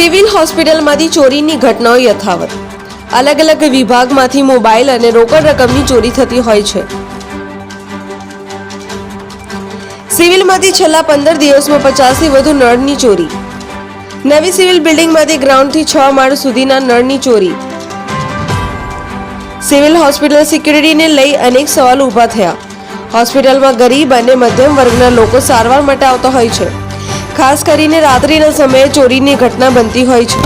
Civil હોસ્પિટલમાંથી ચોરીની ઘટનાઓ યથાવત. અલગ અલગ વિભાગમાંથી મોબાઈલ અને રોકડ રકમની ચોરી થતી હોય છે. સિવિલમાંથી છેલ્લા પંદર દિવસમાં પચાસથી વધુ નળની ચોરી. નવી સિવિલ બિલ્ડિંગમાંથી ગ્રાઉન્ડથી છ માળ સુધીના નળની ચોરી. સિવિલ હોસ્પિટલ સિક્યુરિટીને લઈ અનેક સવાલ ઊભા થયા. હોસ્પિટલમાં ગરીબ અને મધ્યમ વર્ગના લોકો સારવાર માટે આવતા હોય છે. ખાસ કરીને રાત્રિના સમયે ચોરીની ઘટના બનતી હોય છે.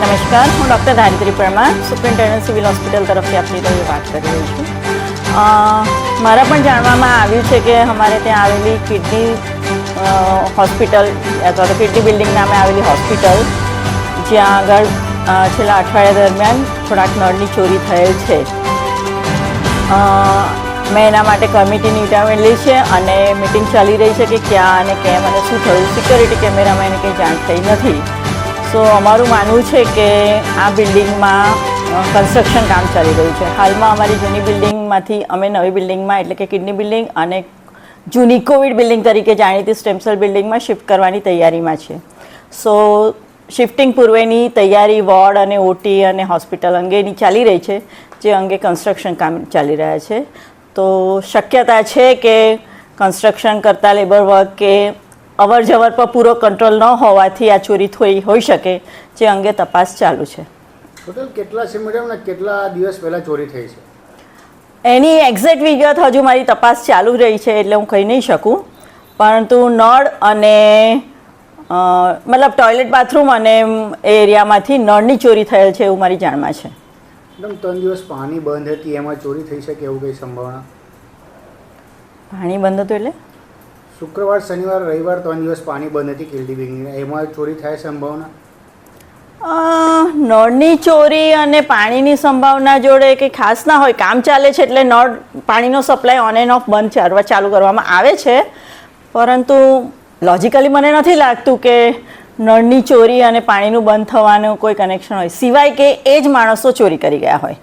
નમસ્કાર, હું doctor Dharitri Parmar, superintendent civil hospital તરફથી આપની તરફ વાત કરી રહી છું. મારા પણ જાણવામાં આવ્યું છે કે અમારે ત્યાં આવેલી કિડની હોસ્પિટલ અથવા તો કિડની બિલ્ડિંગ નામે આવેલી હોસ્પિટલ, જ્યાં આગળ છેલ્લા અઠવાડિયા દરમિયાન થોડાક નળની ચોરી થયેલ છે. મેં એના માટે કમિટીની ઇન્ટરવ્યુ લીધી છે અને મિટિંગ ચાલી રહી છે કે ક્યાં અને કેમ અને શું થયું? સિક્યોરિટી કેમેરામાં એને કંઈ જાણ થઈ નથી. સો અમારું માનવું છે કે આ બિલ્ડિંગમાં કન્સ્ટ્રક્શન કામ ચાલી રહ્યું છે. હાલમાં અમારી જૂની બિલ્ડિંગમાંથી અમે નવી બિલ્ડિંગમાં એટલે કે કિડની બિલ્ડિંગ અને જૂની કોવિડ બિલ્ડિંગ તરીકે જાણીતી સ્ટેમસેલ બિલ્ડિંગમાં શિફ્ટ કરવાની તૈયારીમાં છે. સો શિફ્ટિંગ પૂર્વેની તૈયારી, વોર્ડ અને ઓટી અને હોસ્પિટલ અંગેની ચાલી રહી છે. જે અંગે કન્સ્ટ્રક્શન કામ ચાલી રહ્યા છે. તો શક્યતા છે કે કન્સ્ટ્રક્શન કરતા લેબર વર્ક કે અવર જવર પર પૂરો કંટ્રોલ ન હોવાથી આ ચોરી થઈ હોઈ શકે જે અંગે તપાસ ચાલુ છે. ટોટલ કેટલા છે કેટલા દિવસ પહેલા ચોરી થઈ છે? એની એક્ઝેક્ટ વિગત હજુ મારી તપાસ ચાલુ રહી છે એટલે હું કહી નહીં શકું. પરંતુ નળ અને મતલબ ટોયલેટ બાથરૂમ અને એ એરિયામાંથી નળની ચોરી થયેલ છે એવું મારી જાણમાં છે. મેડમ ત્રણ દિવસ પાણી બંધ હતી એમાં ચોરી થઈ શકે એવું કંઈ સંભાવના? પાણી બંધ હતું એટલે? શુક્રવાર શનિવાર રવિવાર ત્રણ દિવસ પાણી બંધ હતી કેલડી બેંકની એમાં ચોરી થાય સંભાવના? નળની ચોરી અને પાણીની સંભાવના જોડે કંઈ ખાસ ના હોય. કામ ચાલે છે એટલે નળ પાણીનો સપ્લાય ઓન એન્ડ ઓફ બંધ ચાલવા ચાલુ કરવામાં આવે છે. પરંતુ લોજિકલી મને નથી લાગતું કે નળની ચોરી અને પાણીનું બંધ થવાનું કોઈ કનેક્શન હોય. સિવાય કે એ જ માણસો ચોરી કરી ગયા હોય.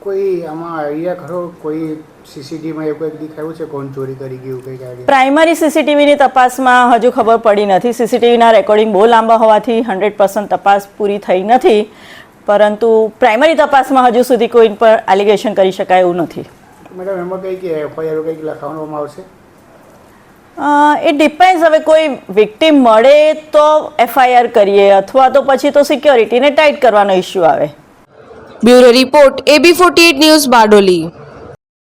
કોઈ આમાં આઈડિયા ખરો? કોઈ સીસીટીવીમાં એવું કંઈક દેખાયું છે? કોણ ચોરી કરી ગયું કંઈક આઈડિયા પ્રાઇમરી સીસીટીવીની તપાસમાં હજુ ખબર પડી નથી. સીસીટીવીના રેકોર્ડિંગ બહુ લાંબા હોવાથી હંડ્રેડ પર્સન્ટ તપાસ પૂરી થઈ નથી. પરંતુ પ્રાઇમરી તપાસમાં હજુ સુધી કોઈ પર એલિગેશન કરી શકાય એવું નથી. મેડમ એમાં કંઈક એફઆઈઆર કંઈક લખાવવામાં આવશે? એ ડિપેન્ડ હવે કોઈ વિક્ટીમ મળે તો એફઆઈઆર કરીએ અથવા તો પછી તો સિક્યોરિટીને ટાઈટ કરવાનો ઇસ્યુ આવે. Bureau report AB forty news Bardoli.